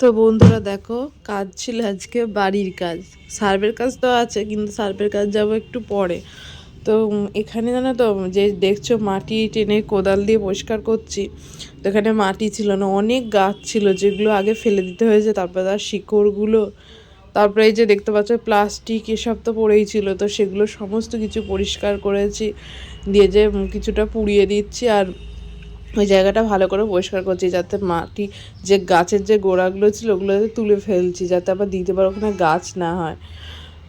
তো বন্ধুরা দেখো, কাজ ছিল আজকে বাড়ির কাজ। সার্ভের কাজ তো আছে, কিন্তু সার্ভের কাজ যাব একটু পরে। তো এখানে জানো তো, যে দেখছ মাটি টেনে কোদাল দিয়ে পরিষ্কার করছি, তো এখানে মাটি ছিল না, অনেক গাছ ছিল যেগুলো আগে ফেলে দিতে হয়েছে, তারপরে তার শিকড়গুলো, তারপরে এই যে দেখতে পাচ্ছ প্লাস্টিক এসব তো পড়েই ছিল, তো সেগুলো সমস্ত কিছু পরিষ্কার করেছি, দিয়ে যে কিছুটা পুড়িয়ে দিচ্ছি, আর ওই জায়গাটা ভালো করে পরিষ্কার করছি, যাতে মাটি যে গাছের যে গোড়াগুলো ছিল ওগুলো তুলে ফেলছি, যাতে আবার দিতে পারো ওখানে গাছ না হয়।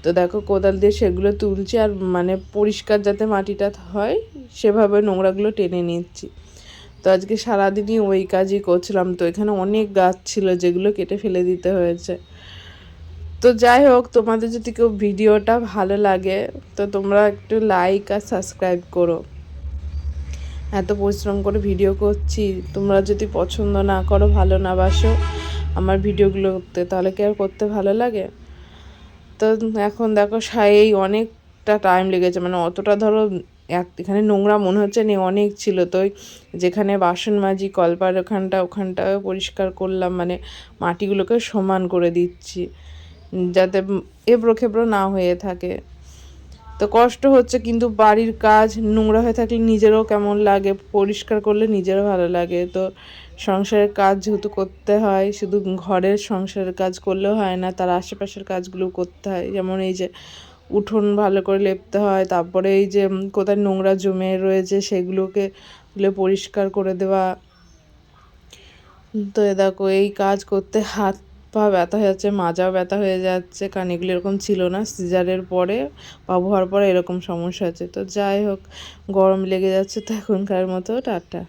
তো দেখো কোদাল দিয়ে সেগুলো তুলছি আর মানে পরিষ্কার যাতে মাটিটা হয়, সেভাবে নোংরাগুলো টেনে নিচ্ছি। তো আজকে সারাদিনই ওই কাজই করছিলাম, তো এখানে অনেক গাছ ছিল যেগুলো কেটে ফেলে দিতে হয়েছে। তো যাই হোক, তোমাদের যদি কেউ ভিডিওটা ভালো লাগে, তো তোমরা একটু লাইক আর সাবস্ক্রাইব করো। এত পরিশ্রম করে ভিডিও করছি, তোমরা যদি পছন্দ না করো, ভালো না বাসো আমার ভিডিওগুলো করতে তাহলে কি আর করতে ভালো লাগে? তো এখন দেখো এই অনেকটা টাইম লেগেছে মানে অতটা ধরো এখানে নোংরা মনে হচ্ছে নেই, অনেক ছিল। তো যেখানে বাসন মাজি, কলপার ওখানটা ওখানটা পরিষ্কার করলাম মানে মাটিগুলোকে সমান করে দিচ্ছি, যাতে এবড়ো খেবড়ো না হয়ে থাকে। তো কষ্ট হচ্ছে, কিন্তু বাড়ির কাজ নোংরা হয়ে থাকলে নিজেরও কেমন লাগে? পরিষ্কার করলে নিজেরও ভালো লাগে। তো সংসারের কাজ যেহেতু করতে হয়, শুধু ঘরের সংসারের কাজ করলেও হয় না, তার আশেপাশের কাজগুলো করতে হয়। যেমন এই যে উঠোন ভালো করে লেপতে হয়, তারপরে এই যে কোথায় নোংরা জমে রয়েছে সেগুলোকে তুলে পরিষ্কার করে দেওয়া। তো এ দেখো, এই কাজ করতে হাত পা ব্যথা হয়ে যাচ্ছে, মাজাও ব্যথা হয়ে যাচ্ছে কারণ এগুলো এরকম ছিল না। সিজারের পরে, পা হওয়ার পরে এরকম সমস্যা আছে তো যাই হোক, গরম লেগে যাচ্ছে তো এখনকার মতো, টাটা।